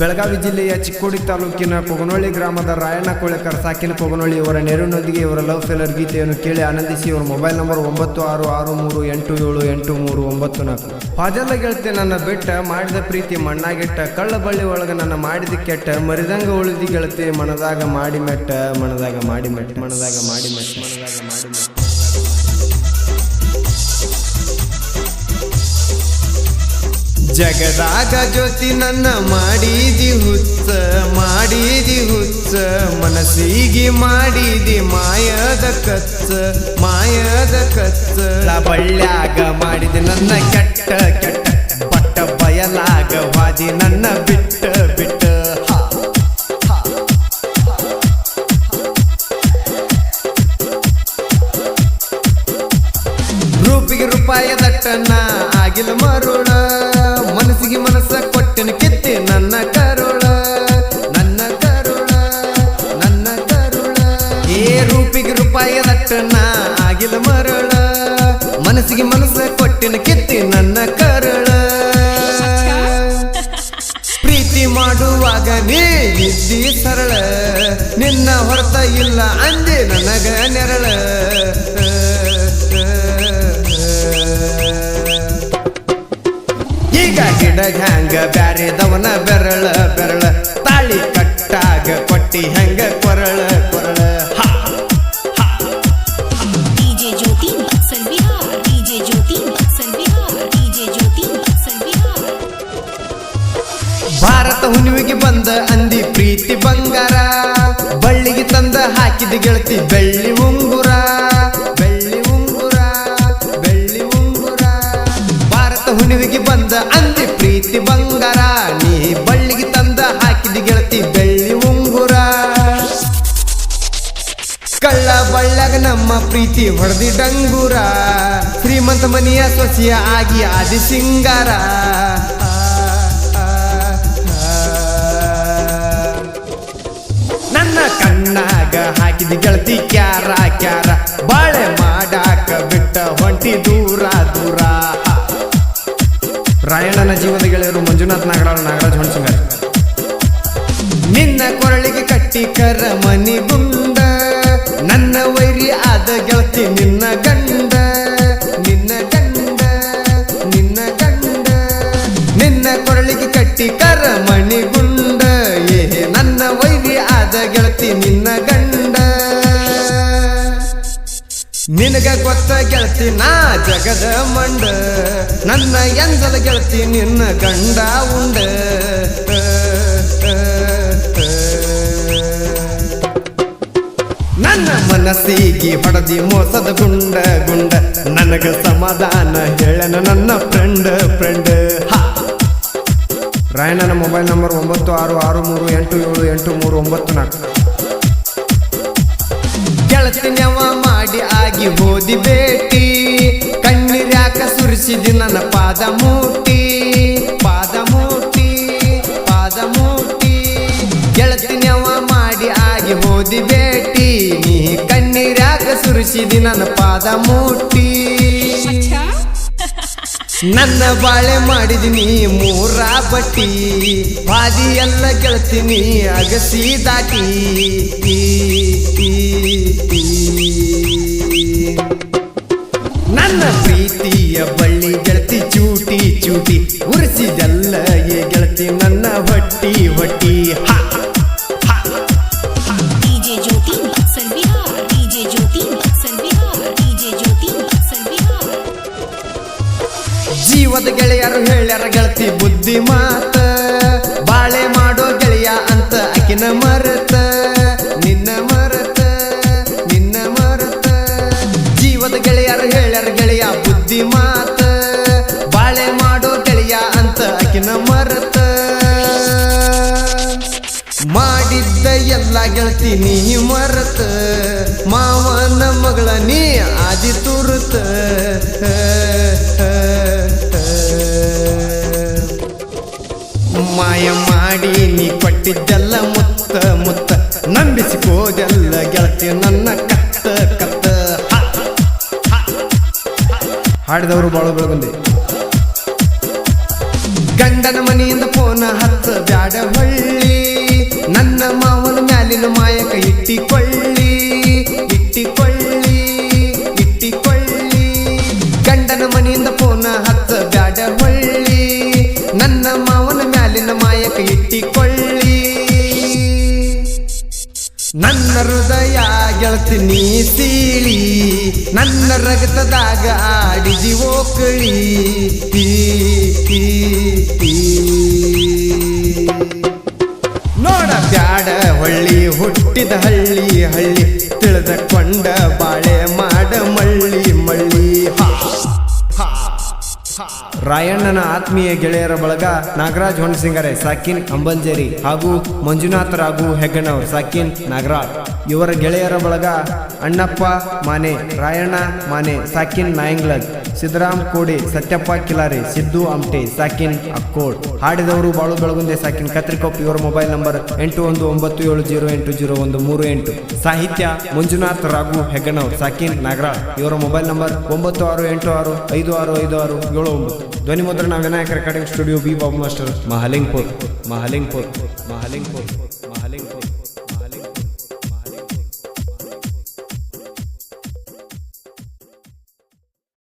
ಬೆಳಗಾವಿ ಜಿಲ್ಲೆಯ ಚಿಕ್ಕೋಡಿ ತಾಲೂಕಿನ ಕೊಗನೊಳ್ಳಿ ಗ್ರಾಮದ ರಾಯಣ್ಣ ಕೋಳೆಕರ್ ಸಾಕಿನ ಕೊಗನೊಳ್ಳಿ ಇವರ ನೆರವಿನೊಂದಿಗೆ ಇವರ ಲವ್ ಫೇಲರ್ ಗೀತೆಯನ್ನು ಕೇಳಿ ಆನಂದಿಸಿ ಇವರ ಮೊಬೈಲ್ ನಂಬರ್ ಒಂಬತ್ತು ಆರು ಆರು ಮೂರು ಎಂಟು ಏಳು ಎಂಟು ಮೂರು ಒಂಬತ್ತು ನಾಲ್ಕು. ಹಾಜಲ್ಲ ಗೆಳತಿ ನನ್ನ ಬೆಟ್ಟ ಮಾಡಿದ ಪ್ರೀತಿ ಮಣ್ಣಾಗೆಟ್ಟ, ಕಳ್ಳ ಬಳ್ಳಿ ಒಳಗೆ ನನ್ನ ಮಾಡಿದ ಕೆಟ್ಟ, ಮರಿದಂಗ ಉಳಿದಿ ಗೆಳತಿ ಮನದಾಗ ಮಾಡಿ ಮೆಟ್ಟ, ಮನದಾಗ ಮಾಡಿ ಮೆಟ್ಟ, ಮನದಾಗ ಮಾಡಿ ಮೆಟ್ಟ. ಜಗದಾಗ ಜ್ಯೋತಿ ನನ್ನ ಮಾಡಿದಿ ಹುಚ್ಚ ಮಾಡಿದಿ ಹುಚ್ಚ. ಮನಸ್ಸಿಗೆ ಮಾಡಿದಿ ಮಾಯದ ಕತ್ತ ಮಾಯದ ಕಚ್ಚ. ಬಳ್ಳ್ಯಾಗ ಮಾಡಿದೆ ನನ್ನ ಕೆಟ್ಟ ಕೆಟ್ಟ. ಪಟ್ಟ ಬಯಲಾಗ ವಾದಿ ನನ್ನ ಬಿಟ್ಟ ಬಿಟ್ಟ. ರೂಪಿಗೆ ರೂಪಾಯ ದಟ್ಟನ್ನ ಆಗಿಲ್ಲ ಮರುಳ ಮನಸ್ಸಿಗೆ ಮನಸ್ಸ ಕೊಟ್ಟೆನು ಕಿತ್ತಿ. ನನ್ನ ಕರುಳ ನನ್ನ ಕರುಳ ನನ್ನ ಕರುಳ. ಏ ರೂಪಿಗೆ ರೂಪಾಯ ದಟ್ಟನ ಆಗಿಲ್ಲ ಮರಳ. ಮನಸ್ಸಿಗೆ ಮನಸ್ಸ ಕೊಟ್ಟೆನು ಕಿತ್ತಿ, ನನ್ನ ಕರುಳ. ಪ್ರೀತಿ ಮಾಡುವಾಗ ನೀ ಇದ್ದಿ ಸರಳ. ನಿನ್ನ ಹೊರತ ಇಲ್ಲ ಅಂದೆ ನನಗ ನೆರಳ. ಬಂದ ಅಂದಿ ಪ್ರೀತಿ ಬಂಗಾರ. ಬಳ್ಳಿಗೆ ತಂದ ಹಾಕಿದ ಗೆಳತಿ ಬೆಳ್ಳಿ ಉಂಗುರ. ಬೆಳ್ಳಿ ಉಂಗುರ ಬೆಳ್ಳಿ ಉಂಗುರ. ಭಾರತ ಹುಣಿವಿಗೆ ಬಂದ ಅಂದಿ ಪ್ರೀತಿ ಬಂಗಾರ. ನೀ ಬಳ್ಳಿಗೆ ತಂದ ಹಾಕಿದ ಗೆಳತಿ ಬೆಳ್ಳಿ ಉಂಗುರ. ಕಳ್ಳ ಬಳ್ಳಗ ನಮ್ಮ ಪ್ರೀತಿ ಹೊಡೆದಿ ಡಂಗುರ. ಶ್ರೀಮಂತ ಮನೆಯ ಸೊಸೆಯ ಆಗಿ ಆದಿ ಸಿಂಗಾರ. ಕಣ್ಣಾಗ ಹಾಕಿದ ಗೆಳತಿ ಕ್ಯಾರ ಕ್ಯಾರ. ಬಾಳೆ ಮಾಡಾಕ ಬಿಟ್ಟ ಹೊಂಟಿ ದೂರ ದೂರ. ರಾಯಣ್ಣನ ಜೀವದ ಗೆಳೆಯರು ಮಂಜುನಾಥ್ ನಾಗರಾಜ್ ನಾಗರಾಜ್ ಹೊಣಸಿಂಗಾರ. ನಿನ್ನ ಕೊರಳಿಗೆ ಕಟ್ಟಿ ಕರ ಮನಿ ಗುಂಡ ನನ್ನ ವೈರಿ ಆದ ಗೆಳತಿ ನಿನ್ನ ಗಂಡ. ಗೆಳತಿ ನಿನ್ನ ಗಂಡ. ನಿನಗ ಗೊತ್ತ ಗೆಳತಿ ನಾ ಜಗದ ಮಂಡ. ನನ್ನ ಎಂದಲ ಗೆಳತಿ ನಿನ್ನ ಗಂಡ ಉಂಡ. ನನ್ನ ಮನಸ್ಸಿಗೆ ಹೊಡೆದಿ ಮೋಸದ ಗುಂಡ ಗುಂಡ. ನನಗ ಸಮಾಧಾನ ಹೇಳನ ನನ್ನ ಫ್ರೆಂಡ್ ಫ್ರೆಂಡ್ ರಾಯಣ್ಣನ ಮೊಬೈಲ್ ನಂಬರ್ ಒಂಬತ್ತು ಆರು ಆರು ಮೂರು ಎಂಟು ಏಳು ಎಂಟು ಮೂರು ಒಂಬತ್ತು ನಾಲ್ಕು. ನೆವ ಮಾಡಿ ಆಗಿ ಹೋದಿ ಭೇಟಿ ಕಣ್ಣೀರ್ಯಾಕ ಸುರಿಸಿದಿ ನನ್ನ ಪಾದ ಮೂಟಿ ಪಾದ ಮೂಟಿ ಪಾದ ಮೂಟಿ ಗೆಳತಿನವ ಮಾಡಿ ಆಗಿ ಹೋದಿ ಭೇಟಿ ನೀ ಕಣ್ಣೀರ್ಯಾಕ ಸುರಿಸಿದಿ ನನ್ನ ಪಾದ ಮೂಟಿ ನನ್ನ ಬಾಳೆ ಮಾಡಿದಿನಿ ಮೂರ ಬಟ್ಟಿ. ಬಾದಿ ಎಲ್ಲ ಗೆಳತೀನಿ ಅಗಸಿ ದಾಟಿ. ನನ್ನ ಪ್ರೀತಿಯ ಬಳ್ಳಿ ಗೆಳತಿ ಚೂಟಿ ಚೂಟಿ ಉರಿಸಿದಲ್ಲ ಈ ಗೆಳತಿ ನನ್ನ ಹೊಟ್ಟಿ ಹೊಟ್ಟಿ. ಹಾ ಜೀವದ ಗೆಳೆಯರು ಹೇಳ್ಯಾರ ಗೆಳತಿ ಬುದ್ಧಿ ಮಾತ ಗೆಳತಿ, ನೀ ಮರತ, ಮಾವನ ಮಗಳ ನೀ ಆದಿ ತುರುತ. ಮಾಯ ಮಾಡಿ ನೀ ಪಟ್ಟಿದ್ದೆಲ್ಲ ಮುತ್ತ ಮುತ್ತ, ನಂಬಿಸಿಕೋದೆಲ್ಲ ಗೆಳತಿ ನನ್ನ ಕತ್ತ ಕತ್ತ. ಹಾಡಿದವರು ಬಾಳು ಬೆಳಗುಂದಿ. ಗಂಡನ ಮನೆಯಿಂದ ನನ್ನ ಮಾವನ ಮ್ಯಾಲಿನ ಮಾಯಕ ಇಟ್ಟಿಕೊಳ್ಳಿ. ನನ್ನ ಹೃದಯ ಗೆಳತಿನಿ ಸೀಳಿ. ನನ್ನ ರಕ್ತದಾಗ ಆಡಿ ಜೀವೋಕಳಿ ನೋಡ ಬ್ಯಾಡ ಹೊಳ್ಳಿ ಹುಟ್ಟಿದ ಹಳ್ಳಿ ಹಳ್ಳಿ ತಿಳಿದ ಕೊಂಡ ಬಾಳೆ. ರಾಯಣ್ಣನ ಆತ್ಮೀಯ ಗೆಳೆಯರ ಬಳಗ ನಾಗರಾಜ್ ಹೊಣಸಿಂಗರೆ, ಸಾಕಿನ್ ಅಂಬಂಜೇರಿ ಹಾಗೂ ಮಂಜುನಾಥ ರಾಘು ಹೆಗ್ಗಣವ್ ಸಾಕಿನ್ ನಾಗರಾಜ್. ಇವರ ಗೆಳೆಯರ ಬಳಗ ಅಣ್ಣಪ್ಪ ಮಾನೆ, ರಾಯಣ್ಣ ಮಾನೆ, ಸಾಕಿನ್ ನಾಯಂಗ್ಲಜ್ ಸಿದ್ದರಾಮ್ ಕೋಡಿ, ಸತ್ಯಪ್ಪ ಕಿಲಾರಿ, ಸಿದ್ದು ಆಮ್ಟೆ ಸಾಕಿನ್ ಅಕ್ಕೋಡ್. ಹಾಡಿದವರು ಬಾಳು ಬೆಳಗುಂದೆ ಸಾಕಿನ್ ಕತ್ರಿಕೊಪ್ಪ, ಇವರ ಮೊಬೈಲ್ ನಂಬರ್ ಎಂಟು ಒಂದು ಒಂಬತ್ತು ಏಳು ಜೀರೋ ಎಂಟು ಜೀರೋ ಒಂದು ಮೂರು ಎಂಟು. ಸಾಹಿತ್ಯ ಮಂಜುನಾಥ್ ರಾಘು ಹೆಗ್ಗಣವ್ ಸಾಕಿನ್ ನಾಗರಾಜ್, ಇವರ ಮೊಬೈಲ್ ನಂಬರ್ ಒಂಬತ್ತು ಆರು ಎಂಟು ಆರು ಐದು ಆರು ಐದು ಆರು ಏಳು ಒಂಬತ್ತು. ಧ್ವನಿ ಮುದ್ರಣ Vinayaka recording studio, B Babu master Mahalingpur Mahalingpur Mahalingpur.